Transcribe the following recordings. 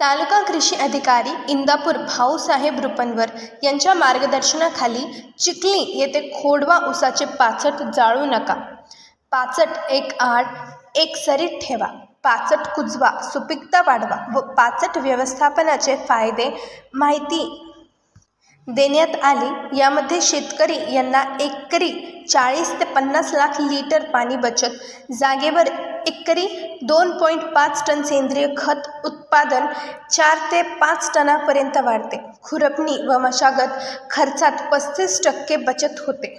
तालुका कृषी अधिकारी इंदापूर भाऊसाहेब रुपनवर यांच्या मार्गदर्शनाखाली चिखली येथे खोडवा उसाचे पाचट जाळू नका. पाचट एक आड एक सरीत ठेवा. पाचट कुजवा सुपीकता वाढवा व पाचट व्यवस्थापनाचे फायदे माहिती देण्यात आली. यामध्ये शेतकरी यांना एकरी चाळीस ते पन्नास लाख लिटर पाणी बचत जागेवर एकरी दोन पॉईंट पाच टन सेंद्रिय खत उत्पादन चार ते पाच टनापर्यंत वाढते. खुरपणी व मशागत खर्चात पस्तीस टक्के बचत होते.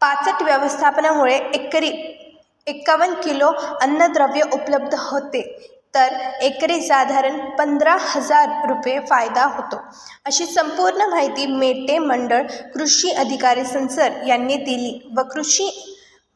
पाचट व्यवस्थापनामुळे एकरी एकावन्न किलो अन्नद्रव्य उपलब्ध होते. तर एकरी साधारण पंधरा हजार रुपये फायदा होतो. अशी संपूर्ण माहिती मेटे मंडळ कृषी अधिकारी संसर यांनी दिली व कृषी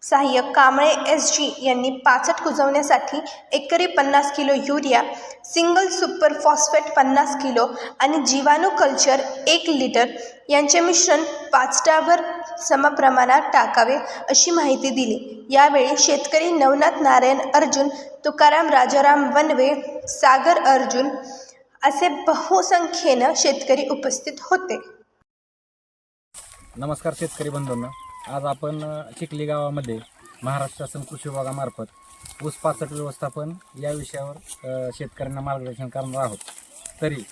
सहाय्यक कांबळे एस जी यांनी पाचट कुजवण्यासाठी एकरी पन्नास kilo urea single super phosphate पन्नास किलो आणि जीवाणू कल्चर एक लिटर यांचे मिश्रण पाचटावर समप्रमाणात टाकावे अशी माहिती दिली. यावेळी शेतकरी नवनाथ नारायण अर्जुन तुकाराम राजाराम वनवे सागर अर्जुन असे बहुसंख्येनं शेतकरी उपस्थित होते. नमस्कार शेतकरी बंधूंना. आज आपण चिखली गावामध्ये महाराष्ट्र शासन कृषी विभागामार्फत ऊस पाचट व्यवस्थापन या विषयावर शेतकऱ्यांना मार्गदर्शन करणार आहोत. तरी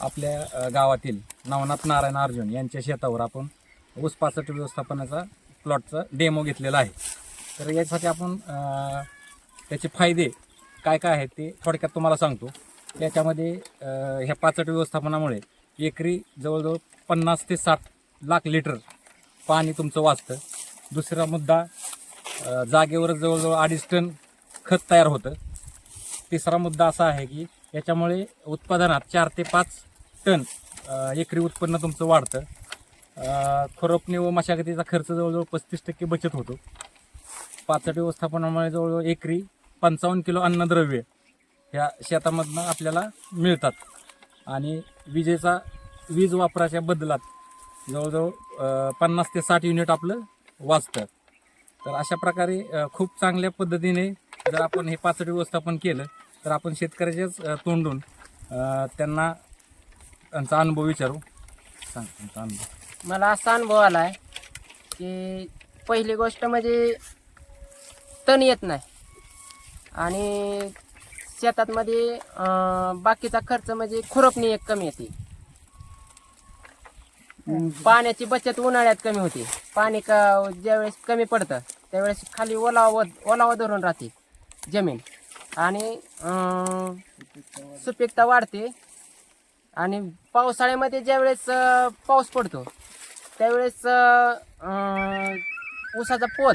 आपल्या गावातील नवनाथ नारायण अर्जुन यांच्या शेतावर आपण ऊस पाचट व्यवस्थापनाचा प्लॉटचा डेमो घेतलेला आहे. तर यासाठी आपण त्याचे फायदे काय काय आहेत ते थोडक्यात तुम्हाला सांगतो. त्याच्यामध्ये ह्या पाचट व्यवस्थापनामुळे एकरी जवळजवळ पन्नास ते साठ लाख लिटर पाणी तुमचं वाचतं. दुसरा मुद्दा जागेवर जागेवरच जवळजवळ अडीच टन खत तयार होतं. तिसरा मुद्दा असा आहे की याच्यामुळे उत्पादनात चार ते पाच टन एकरी उत्पन्न तुमचं वाढतं. खुरपणी व मशागतीचा खर्च जवळजवळ पस्तीस टक्के बचत होतो. पाचट व्यवस्थापनामुळे जवळजवळ एकरी पंचावन्न किलो अन्नद्रव्य ह्या शेतामधनं आपल्याला मिळतात. आणि विजेचा वीज वापराच्या बदलात जवळजवळ पन्नास ते साठ युनिट आपलं वाचतं तर अशा प्रकारे खूप चांगल्या पद्धतीने जर आपण हे पाचट व्यवस्थापन केलं तर आपण शेतकऱ्याच्याच तोंडून त्यांना त्यांचा अनुभव विचारू. सांग त्यांचा अनुभव. मला असा अनुभव आला आहे की पहिली गोष्ट म्हणजे तण येत नाही. आणि शेतात मध्ये अं, बाकीचा खर्च म्हणजे खुरपणी एक कमी येते. पाण्याची बचत उन्हाळ्यात कमी होते. पाणी का ज्यावेळेस कमी पडतं त्यावेळेस खाली ओलावा ओलावा धरून राहते जमीन. आणि सुपीकता वाढते. आणि पावसाळ्यामध्ये ज्यावेळेस पाऊस पडतो त्यावेळेस ऊसाचा पोत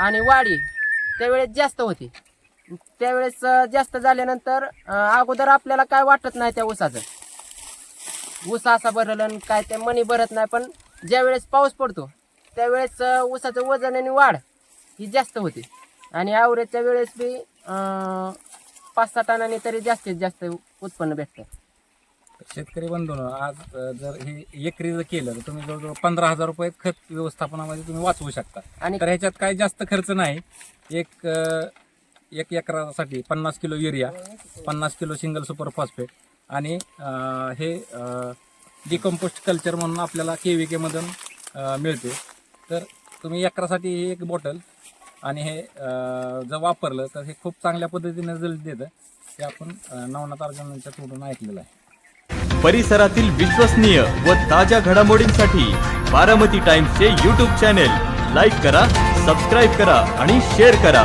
आणि वाढी त्यावेळेस जास्त होती. त्यावेळेस जास्त झाल्यानंतर अगोदर आपल्याला काय वाटत नाही त्या ऊसाचं? ऊस असा भरलं आणि काय ते मनी भरत नाही पण ज्यावेळेस पाऊस पडतो त्यावेळेस ऊसाचं वजन आणि वाढ ही जास्त होते. आणि ॲव्हरेजच्या वेळेस बी पाच सहा टनाने तरी जास्तीत जास्त उत्पन्न भेटतं. शेतकरी बंधूंनो आज अ, जर हे एकरी जर केलं तर तुम्ही जवळजवळ पंधरा हजार रुपये खत व्यवस्थापनामध्ये तुम्ही वाचवू शकता. आणि तर ह्याच्यात काही जास्त खर्च नाही. एक अ, एक एकरासाठी पन्नास किलो युरिया पन्नास किलो सिंगल सुपर फॉस्फेट आणि अ, हे डिकम्पोस्ट कल्चर म्हणून आपल्याला के व्ही केमधून अ, मिळते. तर तुम्ही एकरासाठी ही एक बॉटल आणि हे अ, जर वापरलं तर हे खूप चांगल्या पद्धतीने रिझल्ट देतं ते आपण अ, नवनाथ अर्जुनांच्या तोडून ऐकलेलं आहे. परिसरातील विश्वसनीय व ताज्या घडामोडींसाठी बारामती टाइम्सचे यूट्यूब चॅनेल लाईक करा सबस्क्राईब करा आणि शेअर करा.